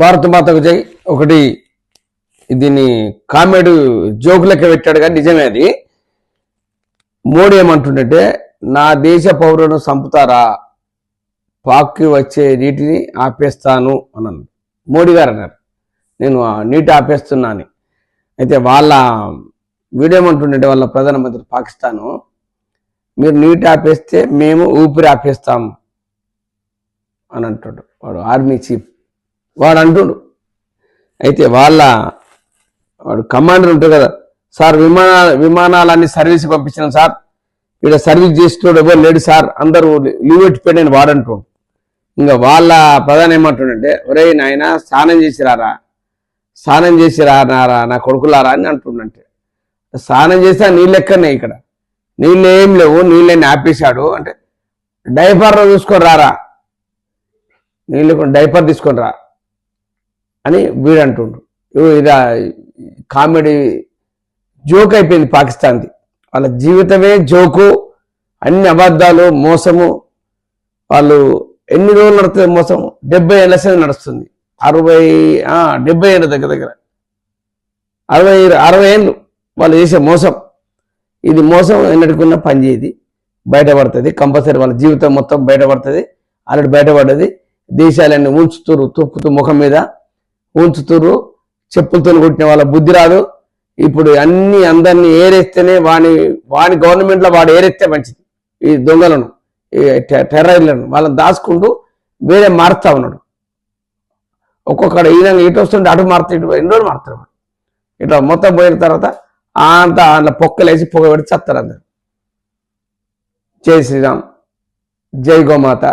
భారత మాతకు జై. ఒకటి దీన్ని కామెడీ జోక్ లెక్క పెట్టాడు కానీ నిజమే అది. మోడీ ఏమంటుండే నా దేశ పౌరులను చంపుతారా? పాక్కి వచ్చే నీటిని ఆపేస్తాను అన్నాను మోడీ గారు అన్నారు. నేను నీటి ఆపేస్తున్నా అని అయితే వాళ్ళ వీడియో వాళ్ళ ప్రధానమంత్రి పాకిస్తాను మీరు నీటి ఆపేస్తే మేము ఊపిరి ఆపేస్తాం అని అంటాడు. వాడు ఆర్మీ చీఫ్. వాడు అంటుడు అయితే వాళ్ళ వాడు కమాండర్ ఉంటాడు కదా. సార్ విమానాల విమానాలన్నీ సర్వీస్ పంపించాను సార్. ఇక్కడ సర్వీస్ చేస్తున్నాడు ఎవరు లేడు సార్. అందరూ లీవ్ పెట్టిపోయి నేను వాడంటు ఇంకా వాళ్ళ ప్రధాని ఏమంటుండంటే ఒరే నాయన స్నానం చేసి రారా స్నానం చేసిరారా నా కొడుకులారా? అని అంటుండంటే స్నానం చేస్తే నీళ్ళు ఎక్కనే ఇక్కడ? నీళ్ళు ఏం లేవు నీళ్ళని ఆపేశాడు. అంటే డైపర్ చూసుకొని రారా? నీళ్ళు డైపర్ తీసుకొని రా. అని వీడు అంటుండు ఇలా కామెడీ జోక్ అయిపోయింది పాకిస్తాన్ది. వాళ్ళ జీవితమే జోకు అన్ని అబద్ధాలు మోసము వాళ్ళు ఎన్ని రోజులు నడుస్తుంది మోసం డెబ్బై ఏళ్ళ సేద నడుస్తుంది. అరవై డెబ్బై ఏళ్ళ దగ్గర దగ్గర. అరవై అరవై ఏళ్ళు వాళ్ళు చేసే మోసం. ఇది మోసం ఎన్నటికున్న పని చేయది. బయటపడుతుంది కంపల్సరీ వాళ్ళ జీవితం మొత్తం బయటపడుతుంది. ఆల్రెడీ బయటపడ్డది. దేశాలన్నీ ఉంచుతురు తొక్కుతూ ముఖం మీద ఉంచుతురు చెప్పులతో కొట్టిన వాళ్ళ బుద్ధి రాదు. ఇప్పుడు అన్ని అందరినీ ఏరేస్తేనే వాని వాని గవర్నమెంట్లో వాడు ఏరేస్తే మంచిది. ఈ దొంగలను ఈ టెర్రర్లను వాళ్ళని దాచుకుంటూ వేరే మారుతా ఉన్నాడు. ఒక్కొక్కడ ఈయన ఇటు వస్తుంటే అటు మారుతా ఇటు ఎన్ని రోజులు మారుతాడు ఇట్లా మొత్తం పోయిన తర్వాత అంతా అందులో పొక్కలేసి పొగ పెడితే చస్తారు అందరు. జై శ్రీరామ్ జై గోమాత.